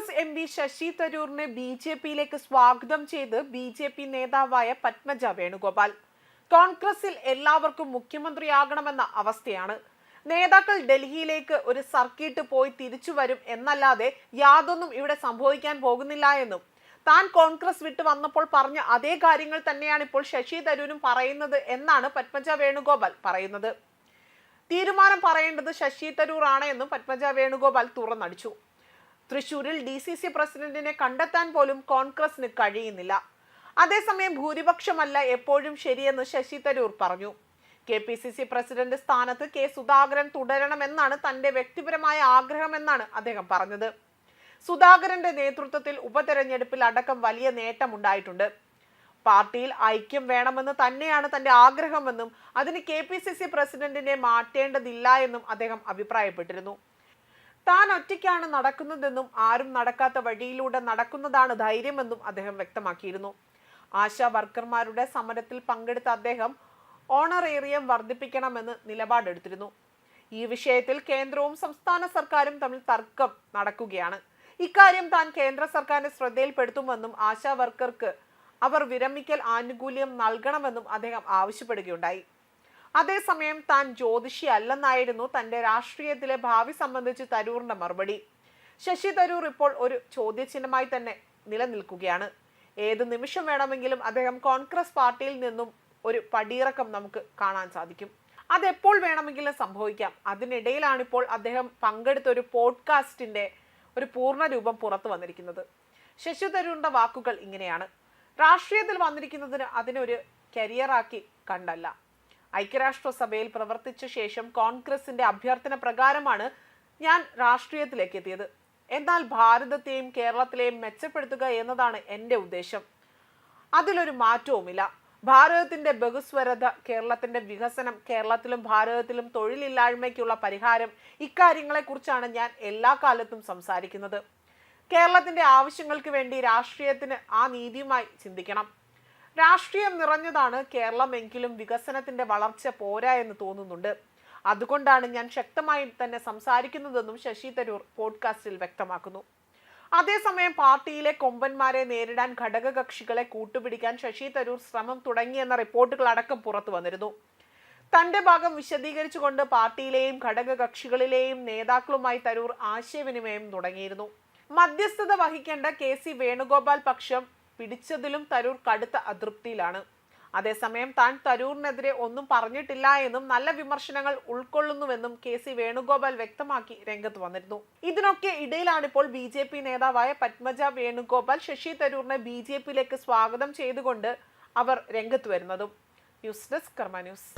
Congress M P Shashi തരൂറിനെ B J പിയിലേക്ക് സ്വാഗതം ചെയ്ത് ബി ജെ പി നേതാവായ പത്മജ വേണുഗോപാൽ. കോൺഗ്രസിൽ എല്ലാവർക്കും മുഖ്യമന്ത്രിയാകണമെന്ന അവസ്ഥയാണ്. നേതാക്കൾ ഡൽഹിയിലേക്ക് ഒരു സർക്കിട്ട് പോയി തിരിച്ചു വരും എന്നല്ലാതെ യാതൊന്നും ഇവിടെ സംഭവിക്കാൻ പോകുന്നില്ല എന്നും താൻ കോൺഗ്രസ് വിട്ട് വന്നപ്പോൾ പറഞ്ഞ അതേ കാര്യങ്ങൾ തന്നെയാണ് ഇപ്പോൾ ശശി തരൂരും പറയുന്നത് എന്നാണ് പത്മജ വേണുഗോപാൽ പറയുന്നത്. തീരുമാനം പറയേണ്ടത് ശശി തരൂർ ആണ് എന്നും പത്മജ വേണുഗോപാൽ തുറന്നടിച്ചു. തൃശൂരിൽ ഡി സി സി പ്രസിഡന്റിനെ കണ്ടെത്താൻ പോലും കോൺഗ്രസിന് കഴിയുന്നില്ല. അതേസമയം ഭൂരിപക്ഷമല്ല എപ്പോഴും ശരിയെന്ന് ശശി തരൂർ പറഞ്ഞു. K P C C president സ്ഥാനത്ത് കെ സുധാകരൻ തുടരണമെന്നാണ് തന്റെ വ്യക്തിപരമായ ആഗ്രഹമെന്നാണ് അദ്ദേഹം പറഞ്ഞത്. സുധാകരന്റെ നേതൃത്വത്തിൽ ഉപതെരഞ്ഞെടുപ്പിൽ അടക്കം വലിയ നേട്ടമുണ്ടായിട്ടുണ്ട്. പാർട്ടിയിൽ ഐക്യം വേണമെന്ന് തന്നെയാണ് തന്റെ ആഗ്രഹമെന്നും അതിന് കെ പി സി സി പ്രസിഡന്റിനെ മാറ്റേണ്ടതില്ല എന്നും അദ്ദേഹം അഭിപ്രായപ്പെട്ടിരുന്നു. താൻ ഒറ്റയ്ക്കാണ് നടക്കുന്നതെന്നും ആരും നടക്കാത്ത വഴിയിലൂടെ നടക്കുന്നതാണ് ധൈര്യമെന്നും അദ്ദേഹം വ്യക്തമാക്കിയിരുന്നു. ആശാ വർക്കർമാരുടെ സമരത്തിൽ പങ്കെടുത്ത അദ്ദേഹം ഓണറേറിയം വർദ്ധിപ്പിക്കണമെന്ന് നിലപാടെടുത്തിരുന്നു. ഈ വിഷയത്തിൽ കേന്ദ്രവും സംസ്ഥാന സർക്കാരും തമ്മിൽ തർക്കം നടക്കുകയാണ്. ഇക്കാര്യം താൻ കേന്ദ്ര സർക്കാരിന്റെ ശ്രദ്ധയിൽപ്പെടുത്തുമെന്നും ആശാ വർക്കർക്ക് അവർ വിരമിക്കൽ ആനുകൂല്യം നൽകണമെന്നും അദ്ദേഹം ആവശ്യപ്പെടുകയുണ്ടായി. അതേസമയം താൻ ജ്യോതിഷി അല്ലെന്നായിരുന്നു തന്റെ രാഷ്ട്രീയത്തിലെ ഭാവി സംബന്ധിച്ച് തരൂറിന്റെ മറുപടി. ശശി തരൂർ ഇപ്പോൾ ഒരു ചോദ്യചിഹ്നമായി തന്നെ നിലനിൽക്കുകയാണ്. ഏത് നിമിഷം വേണമെങ്കിലും അദ്ദേഹം കോൺഗ്രസ് പാർട്ടിയിൽ നിന്നും ഒരു പടിയിറക്കം നമുക്ക് കാണാൻ സാധിക്കും. അതെപ്പോൾ വേണമെങ്കിലും സംഭവിക്കാം. അതിനിടയിലാണ് ഇപ്പോൾ അദ്ദേഹം പങ്കെടുത്ത ഒരു പോഡ്കാസ്റ്റിന്റെ ഒരു പൂർണ രൂപം പുറത്തു വന്നിരിക്കുന്നത്. ശശി തരൂറിന്റെ വാക്കുകൾ ഇങ്ങനെയാണ്. രാഷ്ട്രീയത്തിൽ വന്നിരിക്കുന്നതിന് അതിനൊരു കരിയറാക്കി കണ്ടല്ല. ഐക്യരാഷ്ട്രസഭയിൽ പ്രവർത്തിച്ച ശേഷം കോൺഗ്രസിന്റെ അഭ്യർത്ഥന പ്രകാരമാണ് ഞാൻ രാഷ്ട്രീയത്തിലേക്ക് എത്തിയത് എന്നാൽ ഭാരതത്തെയും കേരളത്തിലെയും മെച്ചപ്പെടുത്തുക എന്നതാണ് എന്റെ ഉദ്ദേശം. അതിലൊരു മാറ്റവുമില്ല. ഭാരതത്തിന്റെ ബഹുസ്വരത കേരളത്തിന്റെ വികസനം കേരളത്തിലും ഭാരതത്തിലും തൊഴിലില്ലായ്മയ്ക്കുള്ള പരിഹാരം ഇക്കാര്യങ്ങളെക്കുറിച്ചാണ് ഞാൻ എല്ലാ കാലത്തും സംസാരിക്കുന്നത്. കേരളത്തിന്റെ ആവശ്യങ്ങൾക്ക് വേണ്ടി രാഷ്ട്രീയത്തിന് ആ നീതിയുമായി ചിന്തിക്കണം. രാഷ്ട്രീയം നിറഞ്ഞതാണ് കേരളമെങ്കിലും വികസനത്തിന്റെ വളർച്ച പോരാ എന്ന് തോന്നുന്നുണ്ട്. അതുകൊണ്ടാണ് ഞാൻ ശക്തമായി തന്നെ സംസാരിക്കുന്നതെന്നും ശശി തരൂർ പോഡ്കാസ്റ്റിൽ വ്യക്തമാക്കുന്നു. അതേസമയം പാർട്ടിയിലെ കൊമ്പന്മാരെ നേരിടാൻ ഘടകകക്ഷികളെ കൂട്ടുപിടിക്കാൻ ശശി തരൂർ ശ്രമം തുടങ്ങിയെന്ന റിപ്പോർട്ടുകൾ അടക്കം പുറത്തു വന്നിരുന്നു. തന്റെ ഭാഗം വിശദീകരിച്ചുകൊണ്ട് പാർട്ടിയിലെയും ഘടകകക്ഷികളിലെയും നേതാക്കളുമായി തരൂർ ആശയവിനിമയം തുടങ്ങിയിരുന്നു. മധ്യസ്ഥത വഹിക്കേണ്ട കെ സി വേണുഗോപാൽ പക്ഷം പിടിച്ചതിലും തരൂർ കടുത്ത അതൃപ്തിയിലാണ്. അതേസമയം താൻ തരൂറിനെതിരെ ഒന്നും പറഞ്ഞിട്ടില്ല എന്നും നല്ല വിമർശനങ്ങൾ ഉൾക്കൊള്ളുന്നുവെന്നും കെ സി വേണുഗോപാൽ വ്യക്തമാക്കി രംഗത്ത് വന്നിരുന്നു. ഇതിനൊക്കെ ഇടയിലാണിപ്പോൾ ബി ജെ പി നേതാവായ പത്മജ വേണുഗോപാൽ ശശി തരൂറിനെ ബി ജെ പിയിലേക്ക് സ്വാഗതം ചെയ്തുകൊണ്ട് അവർ രംഗത്ത് വരുന്നതും. News desk Karma news.